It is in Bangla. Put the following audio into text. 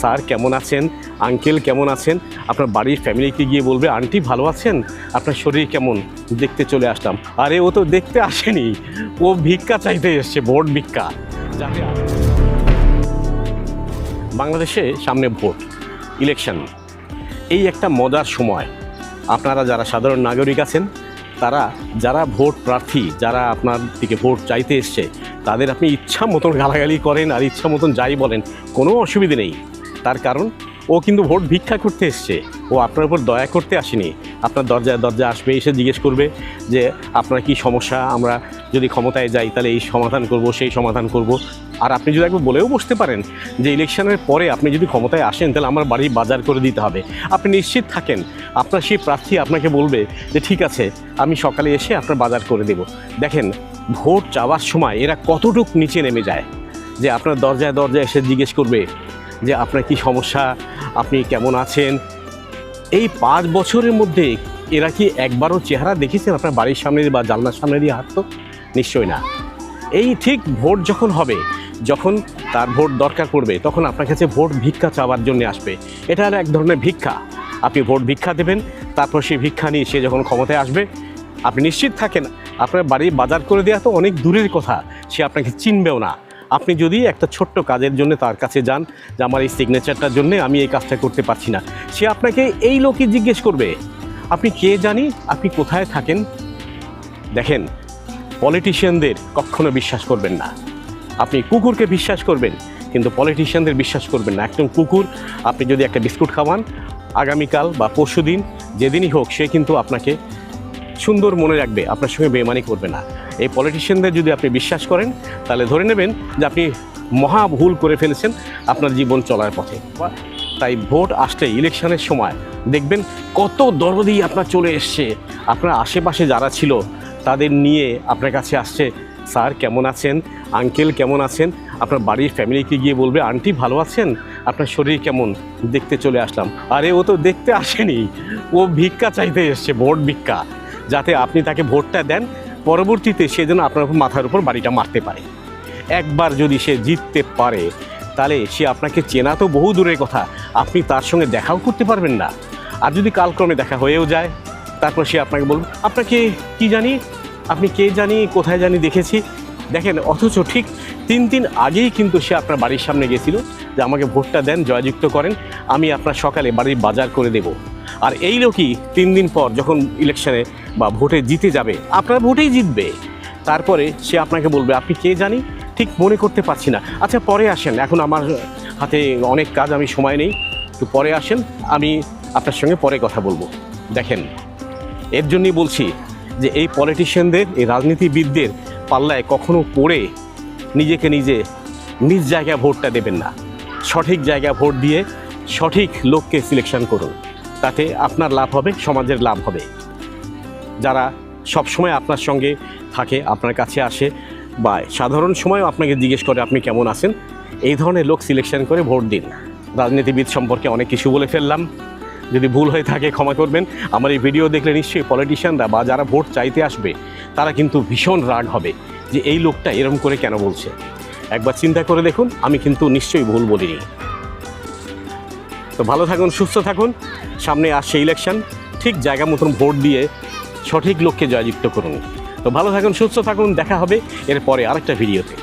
স্যার কেমন আছেন? আঙ্কেল কেমন আছেন? আপনার বাড়ির ফ্যামিলিকে গিয়ে বলবে, আন্টি ভালো আছেন? আপনার শরীর কেমন? দেখতে চলে আসলাম। আরে, ও তো দেখতে আসেনি। ও ভিক্ষা চাইতে এসছে, ভোট ভিক্ষা। বাংলাদেশে সামনে ভোট, ইলেকশন। এই একটা মজার সময়। আপনারা যারা সাধারণ নাগরিক আছেন, তারা যারা ভোট প্রার্থী, যারা আপনার দিকে ভোট চাইতে এসছে, তাদের আপনি ইচ্ছা মতন গালাগালি করেন আর ইচ্ছা মতন যাই বলেন, কোনো অসুবিধে নেই। তার কারণ, ও কিন্তু ভোট ভিক্ষা করতে এসছে। ও আপনার উপর দয়া করতে আসেনি। আপনার দরজায় দরজা আসবে, এসে জিজ্ঞেস করবে যে, আপনার কি সমস্যা? আমরা যদি ক্ষমতায় যাই, তাহলে এই সমাধান করব, সেই সমাধান করব। আর আপনি যদি একবার বলেও বসতে পারেন যে, ইলেকশনের পরে আপনি যদি ক্ষমতায় আসেন, তাহলে আমার বাড়ি বাজার করে দিতে হবে। আপনি নিশ্চিত থাকেন, আপনার সেই প্রার্থী আপনাকে বলবে যে, ঠিক আছে, আমি সকালে এসে আপনার বাজার করে দেব। দেখেন, ভোট চাওয়ার সময় এরা কতটুক নিচে নেমে যায় যে, আপনার দরজায় দরজায় এসে জিজ্ঞেস করবে যে আপনার কি সমস্যা, আপনি কেমন আছেন? এই পাঁচ বছরের মধ্যে এরা কি একবারও চেহারা দেখেছেন আপনার বাড়ির সামনে বা জানলার সামনে দিয়ে হাঁটতো? নিশ্চয়ই না। এই ঠিক ভোট যখন হবে, যখন তার ভোট দরকার পড়বে, তখন আপনার কাছে ভোট ভিক্ষা চাওয়ার জন্য আসবে। এটা এক ধরনের ভিক্ষা। আপনি ভোট ভিক্ষা দেবেন, তারপর সেই ভিক্ষা নিয়ে সে যখন ক্ষমতায় আসবে, আপনি নিশ্চিত থাকেন, আপনার বাড়ির বাজার করে দেওয়া তো অনেক দূরের কথা, সে আপনাকে চিনবেও না। আপনি যদি একটা ছোট্ট কাজের জন্য তার কাছে যান, যে আমার এই সিগনেচারটার জন্য আমি এই কাজটা করতে পারছি না, সে আপনাকে এই লোকই জিজ্ঞেস করবে, আপনি কে জানি? আপনি কোথায় থাকেন? দেখেন পলিটিশিয়ানদের কখনো বিশ্বাস করবেন না। আপনি কুকুরকে বিশ্বাস করবেন, কিন্তু পলিটিশিয়ানদের বিশ্বাস করবেন না। একদম কুকুর, আপনি যদি একটা বিস্কুট খাওয়ান, আগামীকাল বা পরশু দিন যেদিনই হোক, সে কিন্তু আপনাকে সুন্দর মনে রাখবে, আপনার সঙ্গে বেমানি করবে না। এই পলিটিশিয়ানদের যদি আপনি বিশ্বাস করেন, তাহলে ধরে নেবেন যে আপনি মহা ভুল করে ফেলেছেন আপনার জীবন চলার পথে। তাই ভোট আসলে ইলেকশনের সময় দেখবেন কত দরদি আপনার চলে এসছে। আপনার আশেপাশে যারা ছিল, তাদের নিয়ে আপনার কাছে আসছে, স্যার, কেমন আছেন? আঙ্কেল, কেমন আছেন? আপনার বাড়ির ফ্যামিলিকে গিয়ে বলবে, আন্টি, ভালো আছেন? আপনার শরীর কেমন? দেখতে চলে আসলাম। আরে, ও তো দেখতে আসেনি। ও ভিক্ষা চাইতে এসছে, ভোট ভিক্ষা। যাতে আপনি তাকে ভোটটা দেন পরবর্তীতে সে যেন আপনার মাথার উপর বাড়িটা মারতে পারে। একবার যদি সে জিততে পারে, তাহলে সে আপনাকে চেনা তো বহু দূরের কথা, আপনি তার সঙ্গে দেখাও করতে পারবেন না। আর যদি কালক্রমে দেখা হয়েও যায়, তারপর সে আপনাকে বলবে আপনাকে কি জানি? আপনি কে জানি? কোথায় জানি দেখেছি। দেখেন, অথচ ঠিক তিন দিন আগেই কিন্তু সে আপনার বাড়ির সামনে গেছিল যে আমাকে ভোটটা দেন, জয়যুক্ত করেন, আমি আপনার সকালে বাড়ির বাজার করে দেব। আর এই লোকই তিন দিন পর যখন ইলেকশনে বা ভোটে জিতে যাবে, আপনার ভোটেই জিতবে। তারপরে সে আপনাকে বলবে, আপনি কে জানি? ঠিক মনে করতে পারছি না। আচ্ছা পরে আসেন। এখন আমার হাতে অনেক কাজ, আমি সময় নেই। একটু পরে আসেন, আমি আপনার সঙ্গে পরে কথা বলব। দেখেন, এর জন্যই বলছি যে এই পলিটিশিয়ানদের এই রাজনীতিবিদদের পাল্লায় কখনো পড়ে নিজেকে নিজে নিজ জায়গায় ভোটটা দেবেন না। সঠিক জায়গায় ভোট দিয়ে সঠিক লোককে সিলেকশন করুন। তাতে আপনার লাভ হবে, সমাজের লাভ হবে। যারা সব সময় আপনার সঙ্গে থাকে, আপনার কাছে আসে বা সাধারণ সময়ও আপনাকে জিজ্ঞেস করে আপনি কেমন আছেন, এই ধরনের লোক সিলেকশন করে ভোট দিন। রাজনীতিবিদ সম্পর্কে অনেক কিছু বলে ফেললাম। যদি ভুল হয়ে থাকে, ক্ষমা করবেন। আমার এই ভিডিও দেখলে নিশ্চয়ই পলিটিশিয়ানরা বা যারা ভোট চাইতে আসবে, তারা কিন্তু ভীষণ রাগ হবে যে এই লোকটা এরম করে কেন বলছে। একবার চিন্তা করে দেখুন, আমি কিন্তু নিশ্চয়ই ভুল বলিনি। তো ভালো থাকুন, সুস্থ থাকুন। সামনে আসছে ইলেকশন ঠিক জায়গা মতন ভোট দিয়ে সঠিক লোককে জয়যুক্ত করুন। তো ভালো থাকুন, সুস্থ থাকুন, দেখা হবে এরপরে আরেকটা ভিডিওতে